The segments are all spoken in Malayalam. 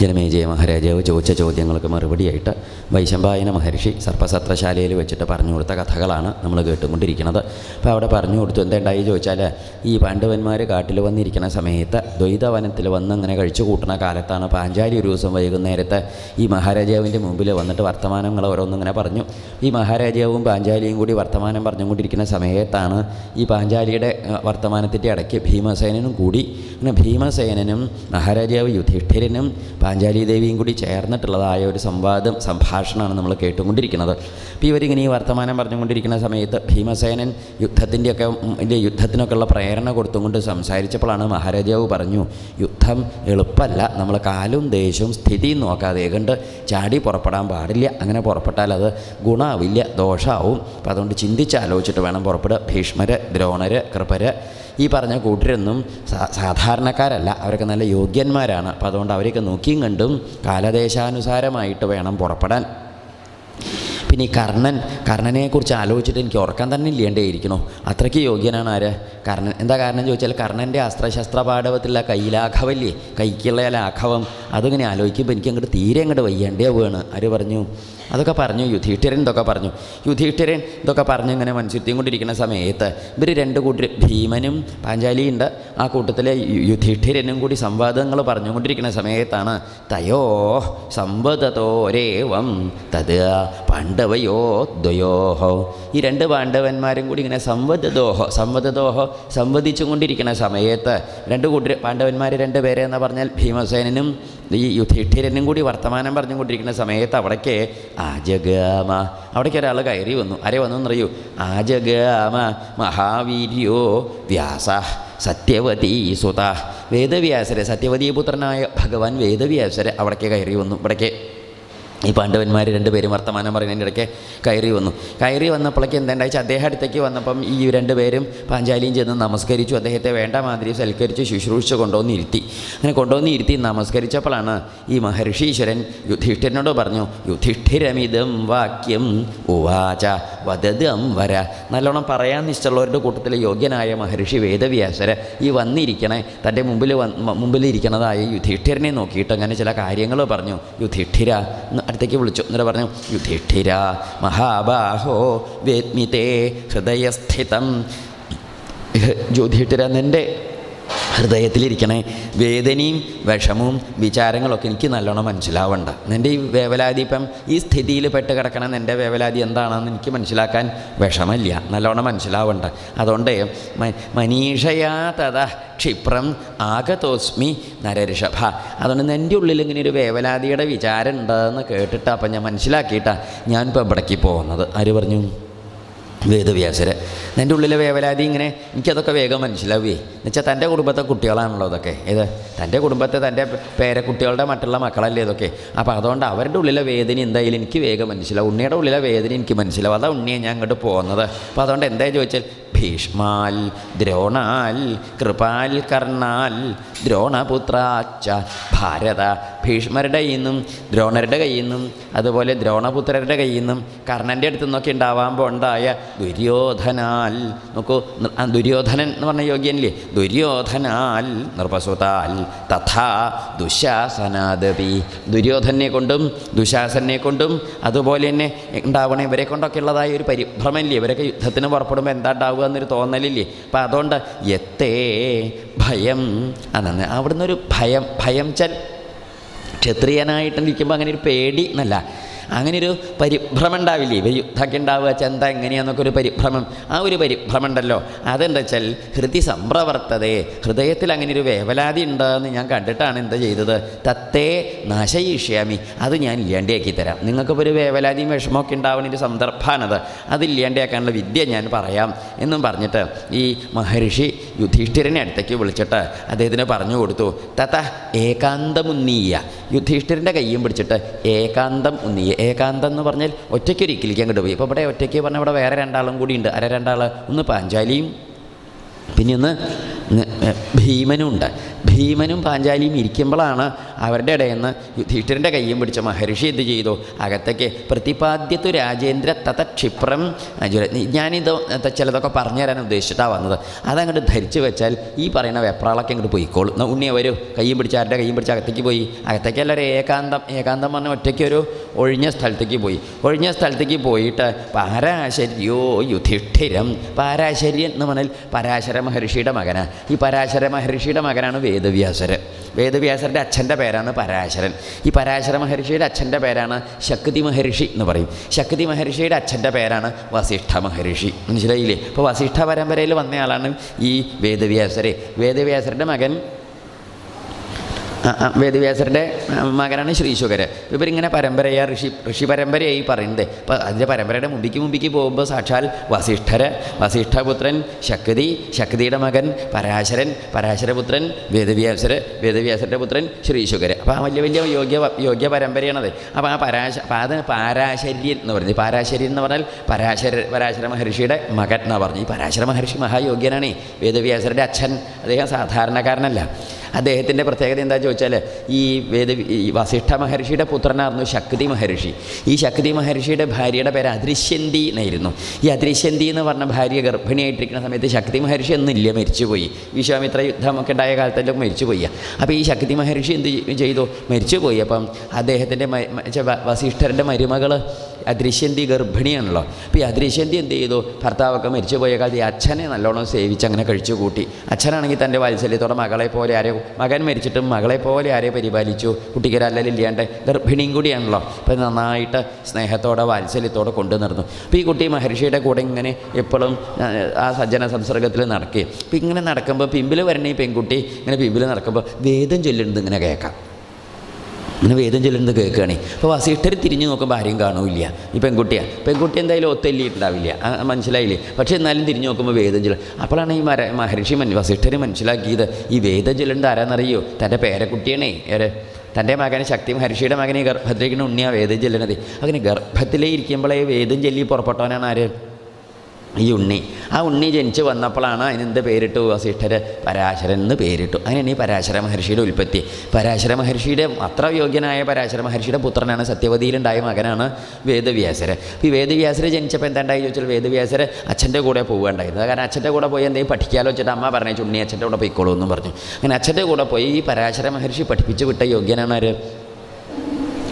ജനമേജയ മഹാരാജാവ് ചോദിച്ച ചോദ്യങ്ങൾക്ക് മറുപടിയായിട്ട് വൈശമ്പായന മഹർഷി സർപ്പസത്രശാലയിൽ വെച്ചിട്ട് പറഞ്ഞു കൊടുത്ത കഥകളാണ് നമ്മൾ കേട്ടുകൊണ്ടിരിക്കുന്നത്. അപ്പോൾ അവിടെ പറഞ്ഞു കൊടുത്തു എന്തുണ്ടായി? ചോദിച്ചാൽ ഈ പാണ്ഡവന്മാർ കാട്ടിൽ വന്നിരിക്കുന്ന സമയത്ത് ദ്വൈതവനത്തിൽ വന്ന് അങ്ങനെ കഴിച്ചു കൂട്ടുന്ന കാലത്താണ് പാഞ്ചാലി ഒരു ദിവസം വൈകുന്നേരത്തെ ഈ മഹാരാജാവിന്റെ മുമ്പിൽ വന്നിട്ട് വർത്തമാനങ്ങൾ ഓരോന്നിങ്ങനെ പറഞ്ഞു. ഈ മഹാരാജാവും പാഞ്ചാലിയും കൂടി വർത്തമാനം പറഞ്ഞുകൊണ്ടിരിക്കുന്ന സമയത്താണ് ഈ പാഞ്ചാലിയുടെ വർത്തമാനത്തിന്റെ ഇടയ്ക്ക് ഭീമസേനനും കൂടി. അങ്ങനെ ഭീമസേനനും മഹാരാജാവ് യുധിഷ്ഠിരനും പാഞ്ചാലി ദേവിയും കൂടി ചേർന്നിട്ടുള്ളതായ ഒരു സംവാദം സംഭാഷണമാണ് നമ്മൾ കേട്ടുകൊണ്ടിരിക്കുന്നത്. അപ്പോൾ ഇവരിങ്ങനെ ഈ വർത്തമാനം പറഞ്ഞുകൊണ്ടിരിക്കുന്ന സമയത്ത് ഭീമസേനൻ യുദ്ധത്തിന്റെയൊക്കെ യുദ്ധത്തിനൊക്കെ ഉള്ള പ്രേരണ കൊടുത്തുകൊണ്ട് സംസാരിച്ചപ്പോഴാണ് മഹാരാജാവ് പറഞ്ഞു യുദ്ധം എളുപ്പമല്ല. നമ്മൾ കാലും ദേശവും സ്ഥിതിയും നോക്കാതെ. കണ്ട് ചാടി പുറപ്പെടാൻ പാടില്ല. അങ്ങനെ പുറപ്പെട്ടാൽ അത് ഗുണമാവില്ല ദോഷമാവും അപ്പോൾ അതുകൊണ്ട് ചിന്തിച്ചാലോചിച്ചിട്ട് വേണം പുറപ്പെടുക. ഭീഷ്മര് ദ്രോണര് കൃപര് ഈ പറഞ്ഞ കൂട്ടരൊന്നും സാധാരണക്കാരല്ല. അവരൊക്കെ നല്ല യോഗ്യന്മാരാണ്. അപ്പോൾ അതുകൊണ്ട് അവരെയൊക്കെ നോക്കിയും കണ്ടും കാലദേശാനുസാരമായിട്ട് വേണം പുറപ്പെടാൻ. പിന്നെ ഈ കർണൻ കർണനെക്കുറിച്ച് ആലോചിച്ചിട്ട് എനിക്ക് ഉറക്കം തന്നെ ഇല്ലേണ്ടേയിരിക്കണോ അത്രയ്ക്ക് യോഗ്യനാണ് ആര്? കർണൻ എന്താ കാരണം ചോദിച്ചാൽ കർണന്റെ അസ്ത്രശസ്ത്ര പാഠവത്തിലുള്ള കൈലാഘവല്ലേ? കൈക്കുള്ള ലാഘവം അതിങ്ങനെ ആലോചിക്കുമ്പോൾ എനിക്ക് അങ്ങോട്ട് തീരെ അങ്ങോട്ട് വയ്യണ്ടേ വേണം ആര് പറഞ്ഞു? അതൊക്കെ പറഞ്ഞു യുധിഷ്ഠിരൻ ഇതൊക്കെ പറഞ്ഞു. യുധിഷ്ഠിരൻ ഇതൊക്കെ പറഞ്ഞ് ഇങ്ങനെ മനുഷ്യത്തിയും കൊണ്ടിരിക്കുന്ന സമയത്ത് ഇവർ രണ്ട് കൂട്ടർ ഭീമനും പാഞ്ചാലിയുണ്ട് ആ കൂട്ടത്തിലെ യുധിഷ്ഠിരനും കൂടി സംവാദങ്ങൾ പറഞ്ഞുകൊണ്ടിരിക്കുന്ന സമയത്താണ് തയോ സംവദതോരേവം തത് പാണ്ഡവയോ ദ്വയോഹോ ഈ രണ്ട് പാണ്ഡവന്മാരും കൂടി ഇങ്ങനെ സംവദദോഹോ സംവദദോഹോ സംവദിച്ചു കൊണ്ടിരിക്കുന്ന സമയത്ത് രണ്ട് കൂട്ടർ പാണ്ഡവന്മാർ രണ്ട് പേരെ എന്ന് പറഞ്ഞാൽ ഭീമസേനനും ഈ യുധിഷ്ഠിരനും കൂടി വർത്തമാനം പറഞ്ഞുകൊണ്ടിരിക്കുന്ന സമയത്ത് അവിടേക്ക് ആജഗാമ. അവിടേക്ക് ഒരാൾ കയറി വന്നു. ആരെ വന്നു എന്നറിയൂ? ആജഗാമ മഹാവീര്യോ വ്യാസ സത്യവതി സുത. വേദവ്യാസരെ സത്യവതി പുത്രനായ ഭഗവാൻ വേദവ്യാസരെ അവിടേക്ക് കയറി വന്നു. ഇവിടേക്ക് ഈ പാണ്ഡവന്മാർ രണ്ടുപേരും വർത്തമാനം പറയുന്നതിന്റെ ഇടയ്ക്ക് കയറി വന്നു. കയറി വന്നപ്പോഴേക്ക് എന്തുണ്ടായിച്ചാൽ അദ്ദേഹം അടുത്തേക്ക് വന്നപ്പം ഈ രണ്ടുപേരും പാഞ്ചാലിയും ചെന്ന് നമസ്കരിച്ചു. അദ്ദേഹത്തെ വേണ്ട മാതിരി സൽക്കരിച്ച് ശുശ്രൂഷിച്ച് കൊണ്ടുവന്ന് ഇരുത്തി. അങ്ങനെ കൊണ്ടുവന്ന് ഇരുത്തി നമസ്കരിച്ചപ്പോഴാണ് ഈ മഹർഷീശ്വരൻ യുധിഷ്ഠിരനോട് പറഞ്ഞു യുധിഷ്ഠിരമിതം വാക്യം ഉവാച വദതം വര. നല്ലോണം പറയാൻ ഇഷ്ടമുള്ളവരുടെ കൂട്ടത്തിൽ യോഗ്യനായ മഹർഷി വേദവ്യാസര് ഈ വന്നിരിക്കണേ തന്റെ മുമ്പിൽ വന്ന് മുമ്പിലിരിക്കണതായ യുധിഷ്ഠിരനെ നോക്കിയിട്ട് അങ്ങനെ ചില കാര്യങ്ങൾ പറഞ്ഞു. യുധിഷ്ഠിര അടുത്തേക്ക് വിളിച്ചു. എന്നിട്ട് പറഞ്ഞു യുധിഷ്ഠിര മഹാബാഹോ വേദ്മിതേ ഹൃദയസ്ഥിതം. ജ്യോതിഷ്ഠിര നിന്റെ ഹൃദയത്തിലിരിക്കണേ. വേദനയും വിഷമവും വിചാരങ്ങളൊക്കെ എനിക്ക് നല്ലോണം മനസ്സിലാവണ്ട. നിന്റെ ഈ വേവലാതി ഇപ്പം ഈ സ്ഥിതിയിൽ പെട്ട് കിടക്കണം നിന്റെ വേവലാതി എന്താണെന്ന് എനിക്ക് മനസ്സിലാക്കാൻ വിഷമമില്ല. നല്ലോണം മനസ്സിലാവണ്ട. അതുകൊണ്ട് മനീഷയാ തഥ ക്ഷിപ്രം ആകതോസ്മി നരഋഷഭ അതുകൊണ്ട് എന്റെ ഉള്ളിൽ ഇങ്ങനെ ഒരു വേവലാതിയുടെ വിചാരം ഉണ്ടെന്ന് കേട്ടിട്ടാ അപ്പം ഞാൻ മനസ്സിലാക്കിയിട്ടാണ് ഞാനിപ്പോൾ ഇവിടേക്ക് പോകുന്നത്. ആര് പറഞ്ഞു? വേദവ്യാസര്. എന്റെ ഉള്ളിലെ വേവലാതി ഇങ്ങനെ എനിക്കതൊക്കെ വേഗം മനസ്സിലാവുകയെ എന്നുവെച്ചാൽ തന്റെ കുടുംബത്തെ കുട്ടികളാണല്ലോ അതൊക്കെ ഏത്? തന്റെ കുടുംബത്തെ തന്റെ പേരക്കുട്ടികളുടെ മറ്റുള്ള മക്കളല്ലേ ഇതൊക്കെ. അപ്പോൾ അതുകൊണ്ട് അവരുടെ ഉള്ളിലെ വേദന എന്തായാലും എനിക്ക് വേഗം മനസ്സിലാവും. ഉണ്ണിയുടെ ഉള്ളിലെ വേദന എനിക്ക് മനസ്സിലാവും. അതാ ഉണ്ണിയെ ഞാൻ അങ്ങോട്ട് പോകുന്നത് അപ്പോൾ അതുകൊണ്ട് എന്താ ചോദിച്ചാൽ ഭീഷ്മാൽ ദ്രോണാൽ കൃപാൽ കർണാൽ ദ്രോണപുത്രാച്ച ഭാരത ഭീഷ്മരുടെ കയ്യിൽ നിന്നും ദ്രോണരുടെ കയ്യിൽ നിന്നും അതുപോലെ ദ്രോണപുത്രരുടെ കയ്യിൽ നിന്നും കർണന്റെ അടുത്തു നിന്നൊക്കെ ഉണ്ടാവാൻ പോണ്ടായ ദുര്യോധനാൽ നോക്കൂ ദുര്യോധനൻ എന്ന് പറഞ്ഞ യോഗ്യനില്ലേ? ദുര്യോധനാൽ നൃപസുതാൽ തഥാ ദുശാസനാദപി. ദുര്യോധനെ കൊണ്ടും ദുശാസനെ കൊണ്ടും അതുപോലെ തന്നെ ഉണ്ടാവണം ഇവരെ കൊണ്ടൊക്കെ ഉള്ളതായ ഒരു പരിഭ്രമമില്ലേ ഇവരൊക്കെ യുദ്ധത്തിന് പുറപ്പെടുമ്പോൾ എന്താ ഉണ്ടാവുക എന്നൊരു തോന്നലില്ലേ? അപ്പം അതുകൊണ്ട് എത്തേ ഭയം അതാണ്. അവിടുന്ന് ഒരു ഭയം ഭയം ചൽ. ക്ഷത്രിയനായിട്ട് നിൽക്കുമ്പോൾ അങ്ങനെ ഒരു പേടി എന്നല്ല. അങ്ങനെ ഒരു പരിഭ്രമം ഉണ്ടാവില്ലേ യുദ്ധമൊക്കെ ഉണ്ടാവുക ചെന്ത എങ്ങനെയാന്നൊക്കെ ഒരു പരിഭ്രമം. ആ ഒരു പരിഭ്രമം ഉണ്ടല്ലോ അതെന്താ വെച്ചാൽ ഹൃദയ സംപ്രവർത്തതേ ഹൃദയത്തിൽ അങ്ങനെ ഒരു വേവലാതി ഉണ്ടെന്ന് ഞാൻ കണ്ടിട്ടാണ് എന്താ ചെയ്തത്? തത്തേ നാശയിഷ്യാമി. അത് ഞാൻ ഇല്ലാണ്ടിയാക്കി തരാം നിങ്ങൾക്കിപ്പോൾ ഒരു വേവലാതിയും വിഷമമൊക്കെ ഉണ്ടാവുന്ന ഒരു സന്ദർഭമാണത്. അത് ഇല്ലാണ്ടിയാക്കാനുള്ള വിദ്യ ഞാൻ പറയാം എന്നും പറഞ്ഞിട്ട് ഈ മഹർഷി യുധിഷ്ഠിരനെ അടുത്തേക്ക് വിളിച്ചിട്ട് അദ്ദേഹത്തിന് പറഞ്ഞു കൊടുത്തു. തത്ത ഏകാന്തമുന്നീയ. യുധിഷ്ഠിരന്റെ കയ്യും പിടിച്ചിട്ട് ഏകാന്തം ഉന്നീയ. ഏകാന്തം എന്ന് പറഞ്ഞാൽ ഒറ്റയ്ക്ക് ഒരിക്കലേക്ക് അങ്ങോട്ട് പോയി ഇപ്പോൾ ഇവിടെ ഒറ്റയ്ക്ക് പറഞ്ഞാൽ ഇവിടെ വേറെ രണ്ടാളും കൂടി ഉണ്ട്. അര രണ്ടാൾ ഒന്ന് പാഞ്ചാലിയും പിന്നെ ഒന്ന് ഭീമനും ഉണ്ട് ഭീമനും പാഞ്ചാലിയും ഇരിക്കുമ്പോഴാണ് അവരുടെ ഇടയിൽ നിന്ന് യുധിഷ്ഠിരന്റെ കയ്യും പിടിച്ച മഹർഷി എന്ത് ചെയ്തു? അകത്തേക്ക് പ്രതിപാദ്യത്തു രാജേന്ദ്ര തത ക്ഷിപ്രം ഞാനിത് ചിലതൊക്കെ പറഞ്ഞു തരാൻ ഉദ്ദേശിച്ചിട്ടാണ് വന്നത്. അതങ്ങോട്ട് ധരിച്ചു വെച്ചാൽ ഈ പറയുന്ന വെപ്രാളൊക്കെ അങ്ങോട്ട് പോയിക്കോളും. ഉണ്ണി ഉണ്ണിയെ വരൂ. കയ്യും പിടിച്ച് ആരുടെ കയ്യും പിടിച്ച് അകത്തേക്ക് പോയി? അകത്തേക്ക് എല്ലാവരും ഏകാന്തം ഏകാന്തം പറഞ്ഞ ഒറ്റയ്ക്ക് ഒരു ഒഴിഞ്ഞ സ്ഥലത്തേക്ക് പോയി. ഒഴിഞ്ഞ സ്ഥലത്തേക്ക് പോയിട്ട് പാരാശര്യോ യുധിഷ്ഠിരം പാരാശര്യൻ എന്ന് പറഞ്ഞാൽ പരാശര മഹർഷിയുടെ മകനാണ് ഈ പരാശര മഹർഷിയുടെ മകനാണ് വേദവ്യാസര് വേദവ്യാസരുടെ അച്ഛന്റെ പേരാണ് പരാശരൻ. ഈ പരാശര മഹർഷിയുടെ അച്ഛന്റെ പേരാണ് ശക്തി മഹർഷി എന്ന് പറയും. ശക്തി മഹർഷിയുടെ അച്ഛന്റെ പേരാണ് വസിഷ്ഠ മഹർഷി. മനസ്സിലായില്ലേ? അപ്പോൾ വസിഷ്ഠ പരമ്പരയിൽ വന്നയാളാണ് ഈ വേദവ്യാസരെ വേദവ്യാസരുടെ മകൻ വേദവ്യാസരുടെ മകനാണ് ശ്രീശുകര് ഇവരിങ്ങനെ പരമ്പരയാ ഋഷി ഋഷി പരമ്പരയായി പറയുന്നത്. അപ്പോൾ അതിന്റെ പരമ്പരയുടെ മുമ്പിക്ക് മുമ്പിക്ക് പോകുമ്പോൾ സാക്ഷാൽ വസിഷ്ഠര് വസിഷ്ഠപുത്രൻ ശക്തി ശക്തിയുടെ മകൻ പരാശരൻ പരാശരപുത്രൻ വേദവ്യാസര് വേദവ്യാസരുടെ പുത്രൻ ശ്രീശുകര് അപ്പോൾ ആ വലിയ വലിയ യോഗ്യ യോഗ്യ പരമ്പരയാണത്. അപ്പോൾ ആ പരാശ അപ്പോൾ അത് പാരാശര്യൻ എന്ന് പറഞ്ഞത് പാരാശര്യൻ എന്ന് പറഞ്ഞാൽ പരാശര പരാശര മഹർഷിയുടെ മകൻ എന്നാണ് പറഞ്ഞു. ഈ പരാശര മഹർഷി മഹായോഗ്യനാണ്. വേദവ്യാസരുടെ അച്ഛൻ അദ്ദേഹം സാധാരണക്കാരനല്ല. അദ്ദേഹത്തിന്റെ പ്രത്യേകത എന്താ ചോദിച്ചാൽ ഈ വേദ വസിഷ്ഠ മഹർഷിയുടെ പുത്രനായിരുന്നു ശക്തി മഹർഷി. ഈ ശക്തി മഹർഷിയുടെ ഭാര്യയുടെ പേര് അദൃശ്യന്തി എന്നായിരുന്നു. ഈ അദൃശ്യന്തി എന്ന് പറഞ്ഞ ഭാര്യ ഗർഭിണിയായിട്ടിരിക്കുന്ന സമയത്ത് ശക്തി മഹർഷി ഒന്നുമില്ല മരിച്ചുപോയി. വിശ്വാമിത്ര യുദ്ധമൊക്കെ ഉണ്ടായ കാലത്തെല്ലാം മരിച്ചുപോയി. അപ്പോൾ ഈ ശക്തി മഹർഷി എന്ത് ചെയ്- ചെയ്തു? മരിച്ചുപോയി. അപ്പം അദ്ദേഹത്തിന്റെ വസിഷ്ഠരന്റെ മരുമകൾ അദൃശ്യന്തി ഗർഭിണിയാണല്ലോ. അപ്പോൾ ഈ അദൃശ്യന്തി എന്ത് ചെയ്തു? ഭർത്താവൊക്കെ മരിച്ചുപോയ കാലത്ത് ഈ അച്ഛനെ നല്ലോണം സേവിച്ച് അങ്ങനെ കഴിച്ചു കൂട്ടി അച്ഛനാണെങ്കിൽ തന്റെ വാത്സല്യത്തോടെ മകളെ പോലെ ആരെ മകൻ മരിച്ചിട്ടും മകളെ പോലെ ആരെ പരിപാലിച്ചു? കുട്ടിക്ക് ഇല്ലാണ്ട്. ഗർഭിണിയും കൂടിയാണല്ലോ. അപ്പം നന്നായിട്ട് സ്നേഹത്തോടെ വാത്സല്യത്തോടെ കൊണ്ടു അപ്പോൾ ഈ കുട്ടി മഹർഷിയുടെ കൂടെ ഇങ്ങനെ എപ്പോഴും ആ, സജ്ജന സംസർഗത്തിൽ നടക്കുകയും. അപ്പോൾ ഇങ്ങനെ നടക്കുമ്പോൾ പിമ്പിൽ വരണ ഈ പെൺകുട്ടി ഇങ്ങനെ പിമ്പിൽ നടക്കുമ്പോൾ വേദം ചൊല്ലുന്നത് ഇങ്ങനെ കേൾക്കാം. ഇങ്ങനെ വേദം ചൊല്ലുന്നത് കേൾക്കുകയാണ്. അപ്പോൾ വസിഷ്ഠർ തിരിഞ്ഞു നോക്കുമ്പോൾ ആരെയും കാണൂല്ല. ഈ പെൺകുട്ടിയാണ് പെൺകുട്ടി എന്തായാലും ഒത്തല്ലിയിട്ടുണ്ടാവില്ല മനസ്സിലായില്ലേ? പക്ഷേ എന്നാലും തിരിഞ്ഞു നോക്കുമ്പോൾ വേദം ചൊല്ലും അപ്പോഴാണ് ഈ മര മഹർഷി മൻ വസിഷ്ഠർ മനസ്സിലാക്കിയത്. ഈ വേദം ചൊല്ലേണ്ട ആരാന്നറിയോ? തന്റെ പേരക്കുട്ടിയാണേ. ഏറെ തന്റെ മകനെ ശക്തി മഹർഷിയുടെ മകനെ ഗർഭത്തിലേക്കാണ് ഉണ്ണിയാണ് വേദം ചെല്ലണത് അങ്ങനെ ഗർഭത്തിലേ ഇരിക്കുമ്പോഴേ വേദം ചൊല്ലി പുറപ്പെട്ടവനാണ് ആര്? ഈ ഉണ്ണി. ആ ഉണ്ണി ജനിച്ച് വന്നപ്പോഴാണ് അതിനെന്ത് പേരിട്ടു? വസിഷ്ഠര് പരാശരൻ എന്ന് പേരിട്ടു. അങ്ങനെയാണ് ഈ പരാശര മഹർഷിയുടെ ഉൽപ്പത്തി. പരാശര മഹർഷിയുടെ അത്ര യോഗ്യനായ പരാശര മഹർഷിയുടെ പുത്രനാണ് സത്യവതിയിലുണ്ടായ മകനാണ് വേദവ്യാസര്. ഈ വേദവ്യാസര് ജനിച്ചപ്പോൾ എന്താണ്ടായി ചോദിച്ചാൽ വേദവ്യാസര് അച്ഛന്റെ കൂടെ പോവുകയുണ്ടായിരുന്നത് കാരണം അച്ഛന്റെ കൂടെ പോയി എന്തെങ്കിലും പഠിക്കാലോ വെച്ചിട്ട് അമ്മ പറഞ്ഞു ഉണ്ണി അച്ഛന്റെ കൂടെ പോയിക്കോളൂ എന്നും പറഞ്ഞു. അങ്ങനെ അച്ഛന്റെ കൂടെ പോയി ഈ പരാശര മഹർഷി പഠിപ്പിച്ച് വിട്ട യോഗ്യനാണ് ആര്?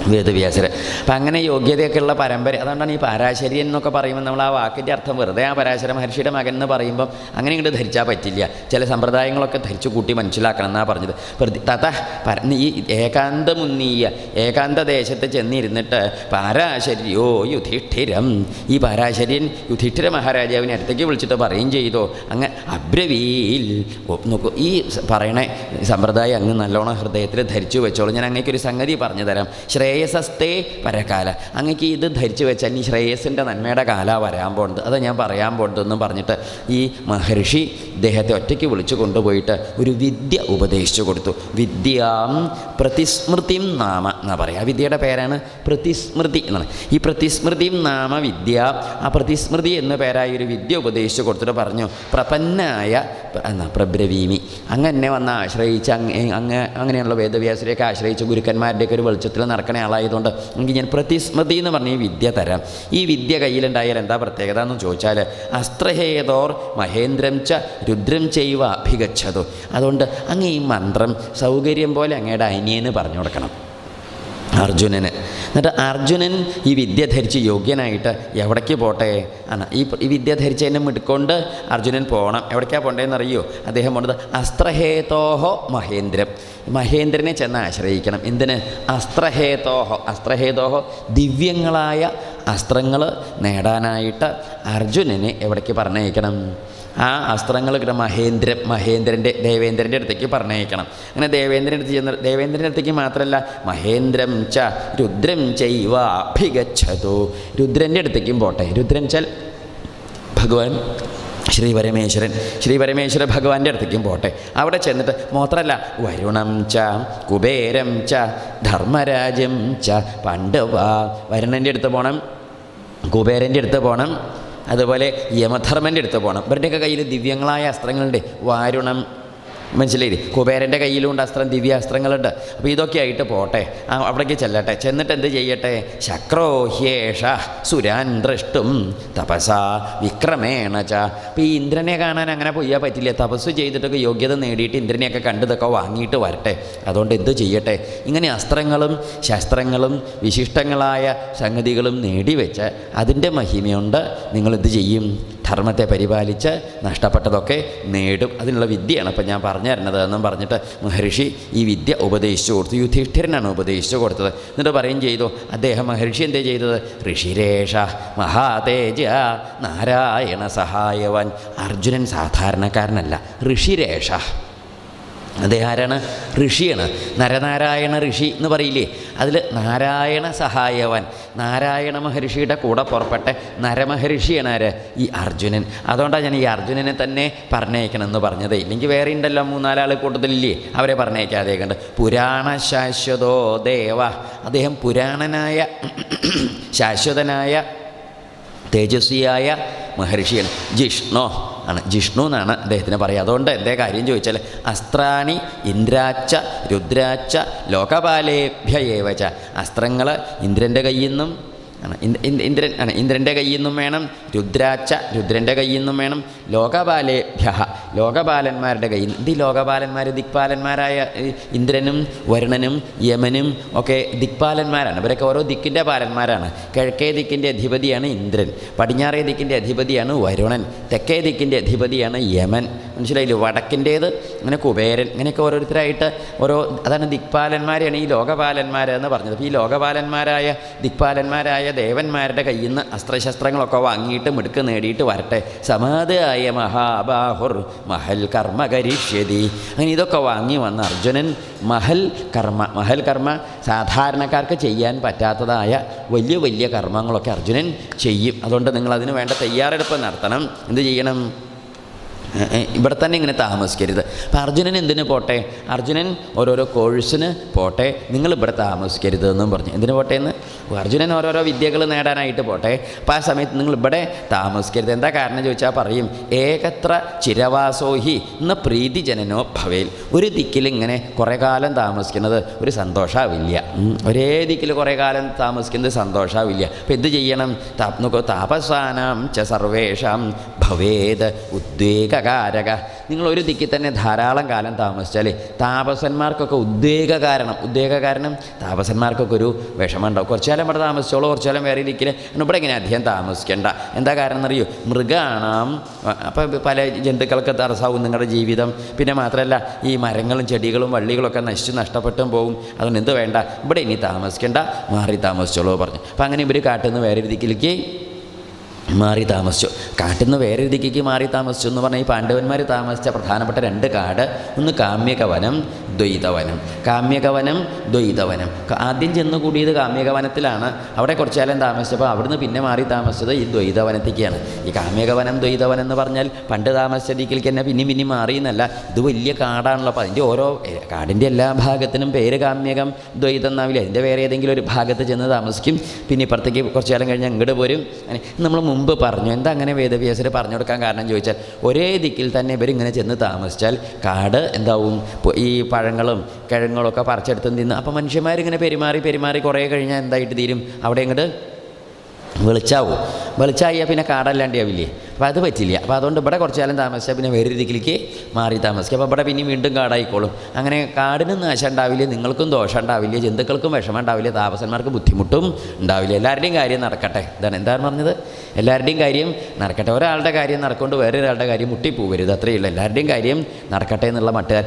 വേദവ്യാസര്. അപ്പം അങ്ങനെ യോഗ്യതയൊക്കെയുള്ള പരമ്പര അതുകൊണ്ടാണ് ഈ പരാശരി എന്നൊക്കെ പറയുമ്പോൾ നമ്മൾ ആ വാക്കിന്റെ അർത്ഥം വെറുതെ ആ പരാശര മഹർഷിയുടെ മകൻ എന്ന് പറയുമ്പം അങ്ങനെ ഇങ്ങോട്ട് ധരിച്ചാൽ പറ്റില്ല. ചില സമ്പ്രദായങ്ങളൊക്കെ ധരിച്ചു കൂട്ടി മനസ്സിലാക്കണം എന്നാണ് പറഞ്ഞത്. പ്രതി തഥ പര ഈ ഏകാന്തമുന്നീയ ഏകാന്ത ദേശത്ത് ചെന്നിരുന്നിട്ട് പരാശര്യോ യുധിഷ്ഠിരം. ഈ പാരാശര്യൻ യുധിഷ്ഠിര മഹാരാജാവിനെ അടുത്തേക്ക് വിളിച്ചിട്ട് പറയും ചെയ്തു. അങ്ങ് അബ്രവീൽ. നോക്കൂ ഈ പറയണ സമ്പ്രദായം അങ്ങ് നല്ലോണം ഹൃദയത്തിൽ ധരിച്ചു വെച്ചോളൂ. ഞാൻ അങ്ങേക്കൊരു സംഗതി പറഞ്ഞു തരാം. ശ്രേയസസ്തേ പരകാല അങ്ങേക്ക് ഇത് ധരിച്ചു വെച്ചാൽ ഈ ശ്രേയസിന്റെ നന്മയുടെ കാല വരാൻ പോകുന്നത് അത് ഞാൻ പറയാൻ പോകുന്നതെന്ന് പറഞ്ഞിട്ട് ഈ മഹർഷി ഇദ്ദേഹത്തെ ഒറ്റയ്ക്ക് വിളിച്ചു കൊണ്ടുപോയിട്ട് ഒരു വിദ്യ ഉപദേശിച്ചു കൊടുത്തു. വിദ്യാം പ്രതിസ്മൃതിം നാമ എന്നാ പറയുക ആ വിദ്യയുടെ പേരാണ് പ്രതിസ്മൃതി എന്നാണ്. ഈ പ്രതിസ്മൃതിയും നാമ വിദ്യ ആ പ്രതിസ്മൃതി എന്ന പേരായ ഒരു വിദ്യ ഉപദേശിച്ചു കൊടുത്തിട്ട് പറഞ്ഞു പ്രപന്നായ എന്നാ പ്രബ്രവീമി. അങ്ങനെ വന്ന് ആശ്രയിച്ച് അങ്ങ് അങ്ങ് അങ്ങനെയുള്ള വേദവ്യാസരെയൊക്കെ ആശ്രയിച്ച് ഗുരുക്കന്മാരുടെയൊക്കെ ഒരു വെളിച്ചത്തിൽ നടക്കണ ആളായതുകൊണ്ട് എനിക്ക് ഞാൻ പ്രതിസ്മൃതി എന്ന് പറഞ്ഞ ഈ വിദ്യ തരാം. ഈ വിദ്യ കയ്യിലുണ്ടായാൽ എന്താ പ്രത്യേകത എന്ന് ചോദിച്ചാൽ അസ്ത്രഹേതോർ മഹേന്ദ്രം ച രുദ്രം ചെയ്യുക അഭിഗച്ഛതു. അതുകൊണ്ട് അങ്ങ് ഈ മന്ത്രം സൗകര്യം പോലെ അങ്ങയുടെ അനിയന് പറഞ്ഞു കൊടുക്കണം. അർജുനന്. എന്നിട്ട് അർജുനൻ ഈ വിദ്യ ധരിച്ച് യോഗ്യനായിട്ട് എവിടേക്ക് പോട്ടെ? ആണ് ഈ ഈ വിദ്യ ധരിച്ചതിനെ മിടുക്കൊണ്ട് അർജുനൻ പോകണം എവിടേക്കാണ് പോകേണ്ടതെന്ന് അറിയോ അദ്ദേഹം പോണത് അസ്ത്രഹേതോഹോ മഹേന്ദ്രം. മഹേന്ദ്രനെ ചെന്ന് ആശ്രയിക്കണം. എന്തിന്? അസ്ത്രഹേതോഹോ. അസ്ത്രഹേതോഹോ ദിവ്യങ്ങളായ അസ്ത്രങ്ങൾ നേടാനായിട്ട് അർജുനനെ എവിടേക്ക് പറഞ്ഞയക്കണം? ആ അസ്ത്രങ്ങൾ കിട്ടും മഹേന്ദ്രൻ മഹേന്ദ്രന്റെ ദേവേന്ദ്രന്റെ അടുത്തേക്ക് പറഞ്ഞയക്കണം. അങ്ങനെ ദേവേന്ദ്രന്റെ അടുത്ത് ചെന്ന് ദേവേന്ദ്രന്റെ അടുത്തേക്ക് മാത്രമല്ല മഹേന്ദ്രം ച രുദ്രം ചൈവ അഭിഗച്ഛതു. രുദ്രന്റെ അടുത്തേക്കും പോട്ടെ. രുദ്രൻ ചൽ ഭഗവാൻ ശ്രീ പരമേശ്വരൻ ശ്രീ പരമേശ്വര ഭഗവാന്റെ അടുത്തേക്കും പോട്ടെ. അവിടെ ചെന്നിട്ട് മാത്രമല്ല വരുണം ച കുബേരം ച ധർമ്മരാജം ച പണ്ഡവ വരുണന്റെ അടുത്ത് പോകണം കുബേരന്റെ അടുത്ത് പോകണം അതുപോലെ യമധർമ്മന്റെ അടുത്ത് പോകണം ഇവരുടെയൊക്കെ കയ്യിൽ ദിവ്യങ്ങളായ അസ്ത്രങ്ങളുണ്ട്. വാരുണം മനസ്സിലായില്ലേ? കുബേരന്റെ കയ്യിലുണ്ട് അസ്ത്രം ദിവ്യാസ്ത്രങ്ങളുണ്ട്. അപ്പോൾ ഇതൊക്കെ ആയിട്ട് പോട്ടെ. അവിടേക്ക് ചെല്ലട്ടെ. ചെന്നിട്ട് എന്ത് ചെയ്യട്ടെ? ശക്രോഹ്യേഷ സുരാൻ ദ്രഷ്ടും തപസാ വിക്രമേണ ച. അപ്പോൾ ഈ ഇന്ദ്രനെ കാണാൻ അങ്ങനെ പോയാൽ പറ്റില്ല. തപസ് ചെയ്തിട്ടൊക്കെ യോഗ്യത നേടിയിട്ട് ഇന്ദ്രനെയൊക്കെ കണ്ടതൊക്കെ വാങ്ങിയിട്ട് വരട്ടെ. അതുകൊണ്ട് എന്ത് ചെയ്യട്ടെ? ഇങ്ങനെ അസ്ത്രങ്ങളും ശസ്ത്രങ്ങളും വിശിഷ്ടങ്ങളായ സംഗതികളും നേടിവെച്ച് അതിന്റെ മഹിമയുണ്ട്. നിങ്ങളെന്ത് ചെയ്യും? ധർമ്മത്തെ പരിപാലിച്ച് നഷ്ടപ്പെട്ടതൊക്കെ നേടും. അതിനുള്ള വിദ്യയാണ് അപ്പം ഞാൻ പറഞ്ഞു തരുന്നത്. എന്നും പറഞ്ഞിട്ട് മഹർഷി ഈ വിദ്യ ഉപദേശിച്ചു കൊടുത്തു. യുധിഷ്ഠിരനാണ് ഉപദേശിച്ചു കൊടുത്തത്. എന്നിട്ട് പറയും ചെയ്തു അദ്ദേഹം മഹർഷി എന്തേ ചെയ്തത്? ഋഷിരേഷ മഹാതേജ നാരായണ സഹായവാൻ. അർജുനൻ സാധാരണക്കാരനല്ല ഋഷിരേഷ. അദ്ദേഹം ആരാണ് ഋഷിയാണ്. നരനാരായണ ഋഷി എന്ന് പറയില്ലേ? അതിൽ നാരായണ സഹായവൻ. നാരായണ മഹർഷിയുടെ കൂടെ പുറപ്പെട്ട നരമഹർഷിയാണ് ആര്? ഈ അർജുനൻ. അതുകൊണ്ടാണ് ഞാൻ ഈ അർജുനനെ തന്നെ പറഞ്ഞേക്കണം എന്ന് പറഞ്ഞത്. ഇല്ലെങ്കിൽ വേറെ ഉണ്ടല്ലോ മൂന്നാലാൾ കൂട്ടത്തിലില്ലേ? അവരെ പറഞ്ഞേക്കാതെ കണ്ട്. പുരാണ ശാശ്വതോ ദേവ. അദ്ദേഹം പുരാണനായ ശാശ്വതനായ തേജസ്വിയായ മഹർഷിയാണ് ജിഷ്ണു ആണ്. ജിഷ്ണു എന്നാണ് അദ്ദേഹത്തിന് പറയുക. അതുകൊണ്ട് എന്തേ കാര്യം ചോദിച്ചാൽ അസ്ത്രാണി ഇന്ദ്രാച്ച രുദ്രാച്ച ലോകപാലേഭ്യ ഏവച. അസ്ത്രങ്ങൾ ഇന്ദ്രന്റെ കയ്യിൽ നിന്നും ആണ്. ഇന്ദ്- ഇന്ദ്- ഇന്ദ്രൻ ആണ്. ഇന്ദ്രന്റെ കയ്യിൽ നിന്നും വേണം. രുദ്രാച്ച രുദ്രന്റെ കയ്യിൽ നിന്നും വേണം. ലോകപാലേഭ്യ ലോകപാലന്മാരുടെ കയ്യിൽ ഈ ലോകപാലന്മാർ ദിക്പാലന്മാരായ ഇന്ദ്രനും വരുണനും യമനും ഒക്കെ ദിക്പാലന്മാരാണ്. ഇവരൊക്കെ ഓരോ ദിക്കിന്റെ പാലന്മാരാണ്. കിഴക്കേ ദിക്കിന്റെ അധിപതിയാണ് ഇന്ദ്രൻ. പടിഞ്ഞാറേ ദിക്കിന്റെ അധിപതിയാണ് വരുണൻ. തെക്കേ ദിക്കിന്റെ അധിപതിയാണ് യമൻ. മനസ്സിലായില്ലേ? വടക്കിന്റേത് അങ്ങനെ കുബേരൻ ഇങ്ങനെയൊക്കെ ഓരോരുത്തരായിട്ട് ഓരോ അതാണ് ദിക്പാലന്മാരെയാണ് ഈ ലോകപാലന്മാർ എന്ന് പറഞ്ഞത്. അപ്പോൾ ഈ ലോകപാലന്മാരായ ദിക്പാലന്മാരായ ദേവന്മാരുടെ കയ്യിൽ നിന്ന് അസ്ത്രശസ്ത്രങ്ങളൊക്കെ വാങ്ങിയിട്ട് മിടുക്ക് നേടിയിട്ട് വരട്ടെ. സമാധായ മഹാബാഹുർ മഹൽ കർമ്മ കരിഷ്യതി. അങ്ങനെ ഇതൊക്കെ വാങ്ങി വന്ന അർജുനൻ മഹൽ കർമ്മ മഹൽ കർമ്മ സാധാരണക്കാർക്ക് ചെയ്യാൻ പറ്റാത്തതായ വലിയ വലിയ കർമ്മങ്ങളൊക്കെ അർജുനൻ ചെയ്യും. അതുകൊണ്ട് നിങ്ങൾ അതിന് വേണ്ട തയ്യാറെടുപ്പ് നടത്തണം. എന്ത് ചെയ്യണം? ഇവിടെ തന്നെ ഇങ്ങനെ താമസിക്കരുത്. അപ്പം അർജുനൻ എന്തിന് പോട്ടെ? അർജുനൻ ഓരോരോ കോഴ്സിന് പോട്ടെ. നിങ്ങൾ ഇവിടെ താമസിക്കരുത് എന്നും പറഞ്ഞു. എന്തിന് പോട്ടെ എന്ന്? അർജുനൻ ഓരോരോ വിദ്യകൾ നേടാനായിട്ട് പോട്ടെ. അപ്പോൾ ആ സമയത്ത് നിങ്ങൾ ഇവിടെ താമസിക്കരുത്. എന്താ കാരണം ചോദിച്ചാൽ പറയും ഏകത്ര ചിരവാസോഹി എന്ന പ്രീതിജനനോ ഭവേൽ. ഒരു ദിക്കിൽ ഇങ്ങനെ കുറേ കാലം താമസിക്കുന്നത് ഒരു സന്തോഷമാവില്ല. ഒരേ ദിക്കിൽ കുറേ കാലം താമസിക്കുന്നത് സന്തോഷമാവില്ല അപ്പോൾ എന്ത് ചെയ്യണം? താപ്നുക്കോ നോക്കൂ താപസാനാം ച സർവേഷാം ഭവേത് ഉദ്വേഗകാരക നിങ്ങൾ ഒരു ദിക്കിൽ തന്നെ ധാരാളം കാലം താമസിച്ചാൽ താപസന്മാർക്കൊക്കെ ഉദ്വേഗ കാരണം. ഉദ്വേഗ കാരണം താപസന്മാർക്കൊക്കെ ഒരു വിഷമം ഉണ്ടാവും കുറച്ചു കാലം ഇവിടെ താമസിച്ചോളൂ കുറച്ചു കാലം വേറെ ദിക്കിൽ ഇവിടെ ഇങ്ങനെ അധികം താമസിക്കേണ്ട. എന്താ കാരണം എന്നറിയോ? മൃഗാണാം അപ്പം പല ജന്തുക്കൾക്ക് തടസ്സമാവും നിങ്ങളുടെ ജീവിതം. പിന്നെ മാത്രമല്ല ഈ മരങ്ങളും ചെടികളും വള്ളികളൊക്കെ നശിച്ച് നഷ്ടപ്പെട്ടും പോകും അതുകൊണ്ട് എന്ത് വേണ്ട? ഇവിടെ ഇനി താമസിക്കേണ്ട. മാറി താമസിച്ചോളൂ പറഞ്ഞു. അപ്പം അങ്ങനെ ഇവർ കാട്ടിൽ നിന്ന് വേറെ ദിക്കിലേക്ക് മാറി താമസിച്ചു. കാട്ടിൽ നിന്ന് വേറെ ദിക്കിലേക്ക് മാറി താമസിച്ചു എന്ന് പറഞ്ഞാൽ ഈ പാണ്ഡവന്മാർ താമസിച്ച പ്രധാനപ്പെട്ട രണ്ട് കാട് ഒന്ന് കാമ്യകവനം ദ്വൈതവനം. കാമ്യകവനം ദ്വൈതവനം. ആദ്യം ചെന്ന് കൂടിയത് കാമ്യകവനത്തിലാണ്. അവിടെ കുറച്ചു കാലം താമസിച്ചപ്പോൾ അവിടുന്ന് പിന്നെ മാറി താമസിച്ചത് ഈ ദ്വൈതവനത്തേക്കാണ്. ഈ കാമ്യകവനം ദ്വൈതവനം എന്ന് പറഞ്ഞാൽ പണ്ട് താമസിച്ചതിക്കൽക്ക് തന്നെ പിന്നെയും പിന്നെയും മാറി എന്നല്ല. ഇത് വലിയ കാടാണല്ലോ. അപ്പോൾ അതിന്റെ ഓരോ കാടിന്റെ എല്ലാ ഭാഗത്തിനും പേര് കാമ്യകം ദ്വൈതം എന്നാവില്ല? അതിന്റെ വേറെ ഏതെങ്കിലും ഒരു ഭാഗത്ത് ചെന്ന് താമസിക്കും. പിന്നെ ഇപ്പുറത്തേക്ക് കുറച്ച് കാലം കഴിഞ്ഞ് അങ്ങോട്ട് പോരും. നമ്മൾ മുമ്പ് പറഞ്ഞു. എന്താ അങ്ങനെ വേദവ്യാസർ പറഞ്ഞു കൊടുക്കാൻ കാരണം ചോദിച്ചാൽ ഒരേ ദിക്കിൽ തന്നെ ഇവരിങ്ങനെ ചെന്ന് താമസിച്ചാൽ കാട് എന്താവും? ഈ ഈ പഴങ്ങളും കിഴങ്ങളും ഒക്കെ പറിച്ചെടുത്ത് തിന്ന്. അപ്പോൾ മനുഷ്യന്മാരിങ്ങനെ പെരുമാറി പെരുമാറി കുറേ കഴിഞ്ഞാൽ എന്തായിട്ട് തീരും? അവിടെ ഇങ്ങോട്ട് വെളിച്ചാവും. വെളിച്ചായാൽ പിന്നെ കാടല്ലാണ്ടാവില്ലേ അപ്പോൾ അത് പറ്റില്ല. അപ്പോൾ അതുകൊണ്ട് ഇവിടെ കുറച്ച് കാലം താമസിച്ചാൽ പിന്നെ വേറെ രീതിയിലേക്ക് മാറി താമസിക്കുക. അപ്പോൾ ഇവിടെ പിന്നെ വീണ്ടും കാടായിക്കോളും. അങ്ങനെ കാടിനും നാശം ഉണ്ടാവില്ല നിങ്ങൾക്കും ദോഷം ഉണ്ടാവില്ല ജന്തുക്കൾക്കും വിഷമം ഉണ്ടാവില്ല താമസന്മാർക്ക് ബുദ്ധിമുട്ടും ഉണ്ടാവില്ല. എല്ലാവരുടെയും കാര്യം നടക്കട്ടെ. ഇതാണ് എന്താണ് പറഞ്ഞത്? എല്ലാവരുടെയും കാര്യം നടക്കട്ടെ. ഒരാളുടെ കാര്യം നടക്കൊണ്ട് വേറെ ഒരാളുടെ കാര്യം മുട്ടിപ്പോവരുത്. അത്രയേ ഉള്ളൂ. എല്ലാവരുടെയും കാര്യം നടക്കട്ടെ എന്നുള്ള മട്ടുകാർ.